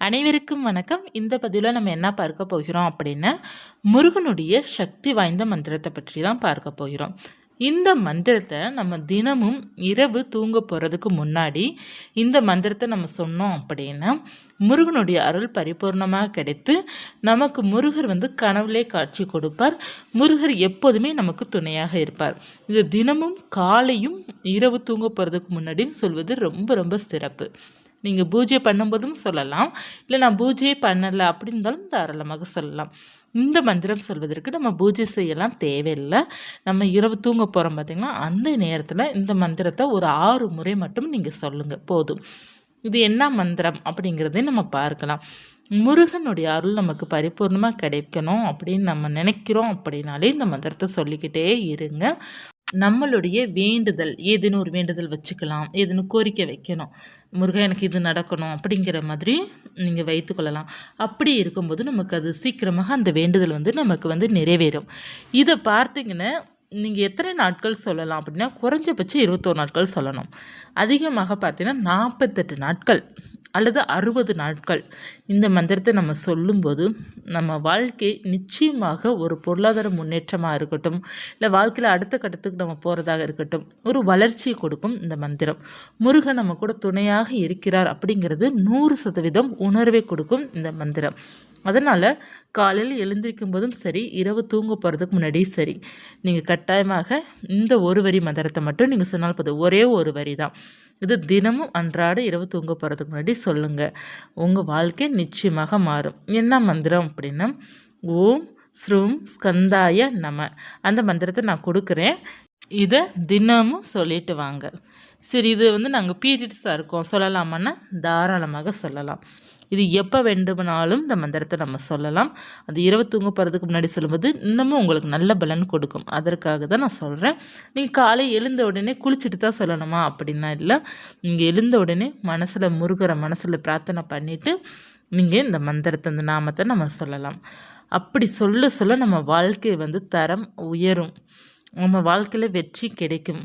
அனைவருக்கும் வணக்கம். இந்த பதிவில் நம்ம என்ன பார்க்க போகிறோம் அப்படின்னா முருகனுடைய சக்தி வாய்ந்த மந்திரத்தை பற்றி தான் பார்க்க போகிறோம். இந்த மந்திரத்தை நம்ம தினமும் இரவு தூங்க போகிறதுக்கு முன்னாடி இந்த மந்திரத்தை நம்ம சொன்னோம் அப்படின்னா முருகனுடைய அருள் பரிபூர்ணமாக கிடைத்து நமக்கு முருகர் வந்து கனவுலே காட்சி கொடுப்பார். முருகர் எப்போதுமே நமக்கு துணையாக இருப்பார். இது தினமும் காலையும் இரவு தூங்க போகிறதுக்கு முன்னாடியும் சொல்வது ரொம்ப ரொம்ப சிறப்பு. நீங்கள் பூஜை பண்ணும்போதும் சொல்லலாம். இல்லை நான் பூஜையே பண்ணலை அப்படின்னாலும் இருந்தாலும் தாராளமாக சொல்லலாம். இந்த மந்திரம் சொல்வதற்கு நம்ம பூஜை செய்யலாம் தேவையில்லை. நம்ம இரவு தூங்க போகிறோம் பார்த்திங்கன்னா அந்த நேரத்தில் இந்த மந்திரத்தை ஒரு ஆறு முறை மட்டும் நீங்கள் சொல்லுங்கள் போதும். இது என்ன மந்திரம் அப்படிங்கிறதையும் நம்ம பார்க்கலாம். முருகனுடைய அருள் நமக்கு பரிபூர்ணமாக கிடைக்கணும் அப்படின்னு நம்ம நினைக்கிறோம் அப்படின்னாலே இந்த மந்திரத்தை சொல்லிக்கிட்டே இருங்க. நம்மளுடைய வேண்டுதல் ஏதேனும் ஒரு வேண்டுதல் வச்சுக்கலாம் ஏதேனும் கோரிக்கை வைக்கணும் முருகா எனக்கு இது நடக்கணும் அப்படிங்கிற மாதிரி நீங்கள் வைத்துக்கொள்ளலாம் அப்படி இருக்கும்போது நமக்கு அது சீக்கிரமாக அந்த வேண்டுதல் வந்து நமக்கு வந்து நிறைவேறும். இதை பார்த்தீங்கன்னா நீங்கள் எத்தனை நாட்கள் சொல்லலாம் அப்படின்னா குறைஞ்சபட்சம் இருபத்தோரு நாட்கள் சொல்லணும். அதிகமாக பார்த்தீங்கன்னா நாற்பத்தெட்டு நாட்கள் அல்லது அறுபது நாட்கள் இந்த மந்திரத்தை நம்ம சொல்லும்போது நம்ம வாழ்க்கை நிச்சயமாக ஒரு பொருளாதார முன்னேற்றமாக இருக்கட்டும் இல்லை வாழ்க்கையில் அடுத்த கட்டத்துக்கு நம்ம போகிறதாக இருக்கட்டும் ஒரு வளர்ச்சியை கொடுக்கும் இந்த மந்திரம். முருகன் நம்ம கூட துணையாக இருக்கிறார் அப்படிங்கிறது நூறு சதவீதம் உணர்வை கொடுக்கும் இந்த மந்திரம். அதனால் காலையில் எழுந்திருக்கும் போதும் சரி இரவு தூங்க போகிறதுக்கு முன்னாடியும் சரி. நீங்கள் கட்டாயமாக இந்த ஒரு வரி மந்திரத்தை மட்டும் நீங்கள் சொன்னால் போதும். ஒரே ஒரு வரி தான். இது தினமும் அன்றாட இரவு தூங்க போகிறதுக்கு முன்னாடி சொல்லுங்கள் உங்கள் வாழ்க்கை நிச்சயமாக மாறும். என்ன மந்திரம் அப்படின்னா ஓம் ஸ்ரூம் ஸ்கந்தாய நம. அந்த மந்திரத்தை நான் கொடுக்குறேன். இதை தினமும் சொல்லிட்டு வாங்க. சரி இது வந்து நாங்கள் பீரியட்ஸாக இருக்கோம். சொல்லலாமான்னா? தாராளமாக சொல்லலாம். இது எப்போ வேண்டுமானாலும் இந்த மந்திரத்தை நம்ம சொல்லலாம். அது இரவு தூங்க போகிறதுக்கு முன்னாடி சொல்லும்போது இன்னமும் உங்களுக்கு நல்ல பலன் கொடுக்கும். அதற்காக தான் நான் சொல்கிறேன் நீங்கள் காலை எழுந்த உடனே குளிச்சுட்டு தான் சொல்லணுமா? அப்படின்னா இல்லை. நீங்கள் எழுந்த உடனே மனசில் முருகிற மனசில் பிரார்த்தனை பண்ணிவிட்டு நீங்கள் இந்த மந்திரத்தை இந்த நாமத்தை நம்ம சொல்லலாம். அப்படி சொல்ல சொல்ல நம்ம வாழ்க்கை வந்து தரம் உயரும். நம்ம வாழ்க்கையில் வெற்றி கிடைக்கும்.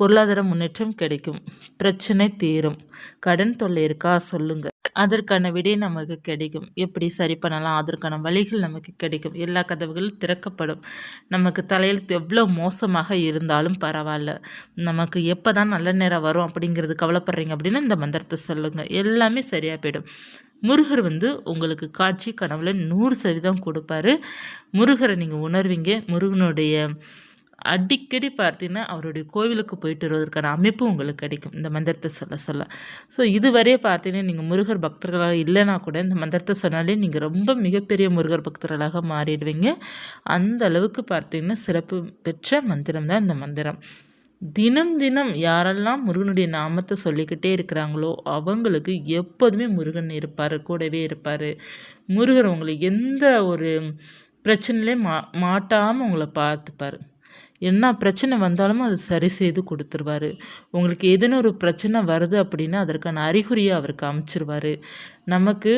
பொருளாதார முன்னேற்றம் கிடைக்கும். பிரச்சனை தீரும். கடன் தொல்லை இருக்கா? சொல்லுங்கள் அதற்கான விடை நமக்கு கிடைக்கும். எப்படி சரி பண்ணலாம்? அதற்கான வழிகள் நமக்கு கிடைக்கும். எல்லா கதவுகளும் திறக்கப்படும். நமக்கு தலையில் எவ்வளோ மோசமாக இருந்தாலும் பரவாயில்ல. நமக்கு எப்போ தான் நல்ல நேரம் வரும் அப்படிங்கிறது கவலைப்படுறீங்க அப்படின்னு இந்த மந்திரத்தை சொல்லுங்கள் எல்லாமே சரியாக போயிடும். முருகர் வந்து உங்களுக்கு காட்சி கனவுல நூறு சதவீதம் கொடுப்பாரு. முருகரை நீங்கள் உணர்வீங்க. முருகனுடைய அடிக்கடி பார்த்தீங்கன்னா அவருடைய கோவிலுக்கு போயிட்டு வருவதற்கான அமைப்பு உங்களுக்கு கிடைக்கும். இந்த மந்திரத்தை சொல்ல சொல்ல. ஸோ இதுவரையே பார்த்தீங்கன்னா நீங்கள் முருகர் பக்தர்களாக இல்லைனா கூட இந்த மந்திரத்தை சொன்னாலே நீங்கள் ரொம்ப மிகப்பெரிய முருகர் பக்தர்களாக மாறிடுவீங்க. அந்த அளவுக்கு பார்த்தீங்கன்னா சிறப்பு பெற்ற மந்திரம் தான் இந்த மந்திரம். தினம் தினம் யாரெல்லாம் முருகனுடைய நாமத்தை சொல்லிக்கிட்டே இருக்கிறாங்களோ அவங்களுக்கு எப்போதுமே முருகன் இருப்பார் கூடவே இருப்பார். முருகர் உங்களை எந்த ஒரு பிரச்சனையிலே மா மாட்டாமல் உங்களை பார்த்துப்பார். என்ன பிரச்சனை வந்தாலும் அது சரி செய்து கொடுத்துருவாரு. உங்களுக்கு எதுன்னு ஒரு பிரச்சனை வருது அப்படின்னா அதற்கான அறிகுறியை அவர் காமிச்சிருவார். நமக்கு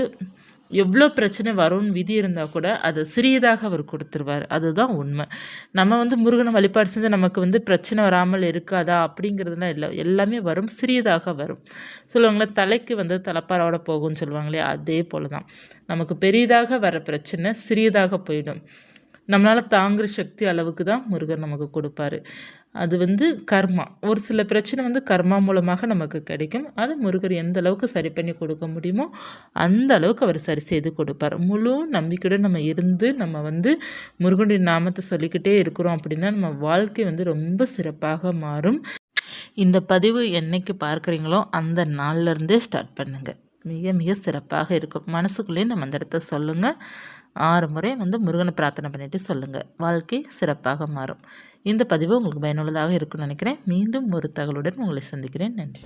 எவ்வளோ பிரச்சனை வரும்னு விதி இருந்தால் கூட அதை சிறியதாக அவர் கொடுத்துருவார். அதுதான் உண்மை. நம்ம வந்து முருகனை வழிபாடு செஞ்சால் நமக்கு வந்து பிரச்சனை வராமல் இருக்காதா அப்படிங்கிறதுலாம் இல்லை எல்லாமே வரும் சிறியதாக வரும். சொல்லுவாங்களே தலைக்கு வந்து தலைப்பாரோட போகும்னு சொல்லுவாங்களே அதே போல் தான் நமக்கு பெரியதாக வர பிரச்சனை சிறியதாக போயிடும். நம்மளால் தாங்குகிற சக்தி அளவுக்கு தான் முருகர் நமக்கு கொடுப்பாரு. அது வந்து கர்மா. ஒரு சில பிரச்சனை வந்து கர்மா மூலமாக நமக்கு கிடைக்கும். அது முருகர் எந்த அளவுக்கு சரி பண்ணி கொடுக்க முடியுமோ அந்த அளவுக்கு அவர் சரி செய்து கொடுப்பார். முழு நம்பிக்கையுடன் நம்ம இருந்து நம்ம வந்து முருகனுடைய நாமத்தை சொல்லிக்கிட்டே இருக்கிறோம் அப்படின்னா நம்ம வாழ்க்கை வந்து ரொம்ப சிறப்பாக மாறும். இந்த பதிவு என்னைக்கு பார்க்குறீங்களோ அந்த நாள்லேருந்தே ஸ்டார்ட் பண்ணுங்கள் மிக மிக சிறப்பாக இருக்கும். மனசுக்குள்ளேயே இந்த மந்திரத்தை சொல்லுங்கள் ஆறு முறை வந்து முருகனை பிரார்த்தனை பண்ணிவிட்டு சொல்லுங்கள் வாழ்க்கை சிறப்பாக மாறும். இந்த பதிவு உங்களுக்கு பயனுள்ளதாக இருக்கும்னு நினைக்கிறேன். மீண்டும் ஒரு தகவலுடன் உங்களை சந்திக்கிறேன். நன்றி.